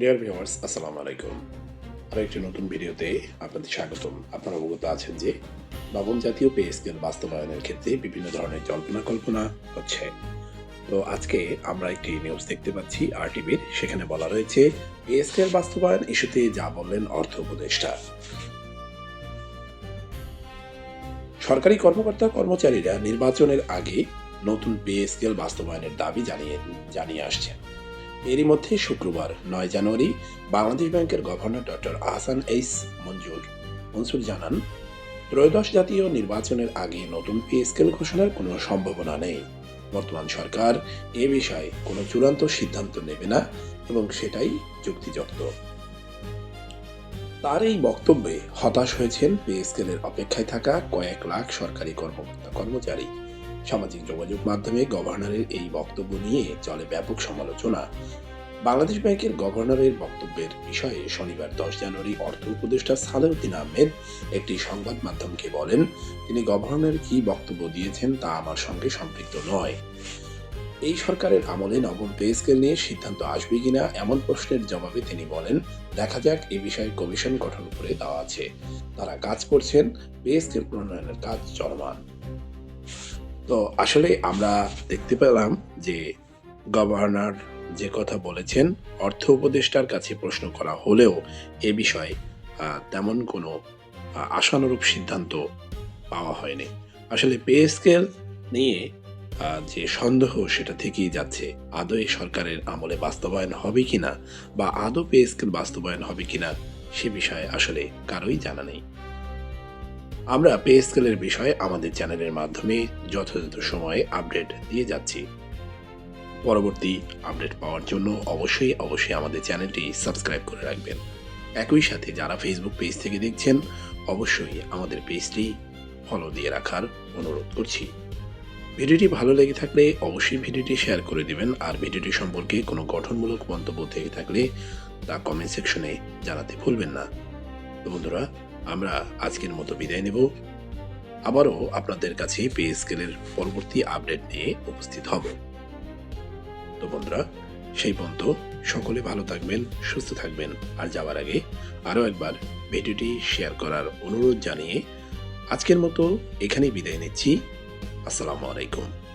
Dear viewers আসসালামু আলাইকুম আর একটি নতুন ভিডিওতে আপনাদের স্বাগতম। আপনারা অবগত আছেন যে বাবন জাতীয় পে স্কেল বাস্তবায়নের ক্ষেত্রে বিভিন্ন ধরনের জল্পনা কল্পনা হচ্ছে। তো আজকে আমরা একটি নিউজ দেখতে পাচ্ছি আরটিভির সেখানে বলা রয়েছে পে স্কেল বাস্তবায়ন ইস্যুতে যা বললেন অর্থ উপদেষ্টা। সরকারি কর্মকর্তা কর্মচারীরা নির্বাচনের আগে নতুন পে স্কেল বাস্তবায়নের দাবি জানিয়ে জানিয়ে আসছেন। এরই মধ্যে শুক্রবার, নয় জানুয়ারি, বাংলাদেশ ব্যাংকের governor doctor Ahsan H Manzur Mansur জানান, ত্রয়োদশ জাতীয় নির্বাচনের আগে নতুন পে স্কেল ঘোষণার কোনো সম্ভাবনা নেই। বর্তমান সরকার এ বিষয়ে কোনো চূড়ান্ত সিদ্ধান্ত নেবে না এবং সেটাই যুক্তিযুক্ত। তার এই বক্তব্যে হতাশ হয়েছেন পে স্কেলের অপেক্ষায় থাকা কয়েক লাখ সরকারি কর্মকর্তা কর্মচারী সামাজিক যোগাযোগ মাধ্যমে গভর্নরের এই বক্তব্য নিয়ে চলে ব্যাপক সমালোচনা। বাংলাদেশ ব্যাংকের গভর্নরের বক্তব্যের বিষয়ে শনিবার দশ জানুয়ারি অর্থ উপদেষ্টা সালেউদ্দিন আহমেদ একটি সংবাদ মাধ্যমকে বলেন, তিনি গভর্নর কি বক্তব্য দিয়েছেন তা আমার সঙ্গে সম্পৃক্ত নয়। এই সরকারের আমলে নবম পে স্কেল নিয়ে সিদ্ধান্ত আসবে কিনা এমন প্রশ্নের জবাবে তিনি বলেন, দেখা যাক, এ বিষয়ে কমিশন গঠন করে দেওয়া আছে। তারা কাজ করছেন, পে স্কেল প্রণয়নের কাজ চলমান। তো আসলে আমরা দেখতে পেলাম যে গভর্নর যে কথা বলেছেন, অর্থ উপদেষ্টার কাছে প্রশ্ন করা হলেও এ বিষয়ে তেমন কোনো আশানুরূপ সিদ্ধান্ত পাওয়া হয়নি। আসলে পে স্কেল নিয়ে যে সন্দেহ সেটা থেকেই যাচ্ছে, আদৌ এই সরকারের আমলে বাস্তবায়ন হবে কিনা বা আদৌ পে স্কেল বাস্তবায়ন হবে কিনা সে বিষয়ে আসলে কারোই জানা নেই। আমরা পে স্কেলের বিষয়ে আমাদের চ্যানেলের মাধ্যমে যথাযথ সময়ে আপডেট দিয়ে যাচ্ছি। পরবর্তী আপডেট পাওয়ার জন্য অবশ্যই অবশ্যই আমাদের চ্যানেলটি সাবস্ক্রাইব করে রাখবেন। একই সাথে যারা ফেসবুক পেজ থেকে দেখছেন, অবশ্যই আমাদের পেজটি ফলো দিয়ে রাখার অনুরোধ করছি। ভিডিওটি ভালো লেগে থাকলে অবশ্যই ভিডিওটি শেয়ার করে দিবেন, আর ভিডিওটি সম্পর্কে কোনো গঠনমূলক মন্তব্য থেকে থাকলে তা কমেন্ট সেকশনে জানাতে ভুলবেন না। বন্ধুরা আমরা আজকের মতো বিদায় নেব। আবারও আপনাদের কাছে পে স্কেলের পরবর্তী আপডেট নিয়ে উপস্থিত হব। তো বন্ধুরা, সেই পর্যন্ত সকলে ভালো থাকবেন, সুস্থ থাকবেন। আর যাওয়ার আগে আরও একবার ভিডিওটি শেয়ার করার অনুরোধ জানিয়ে আজকের মতো এখানেই বিদায় নিচ্ছি। আসসালামু আলাইকুম।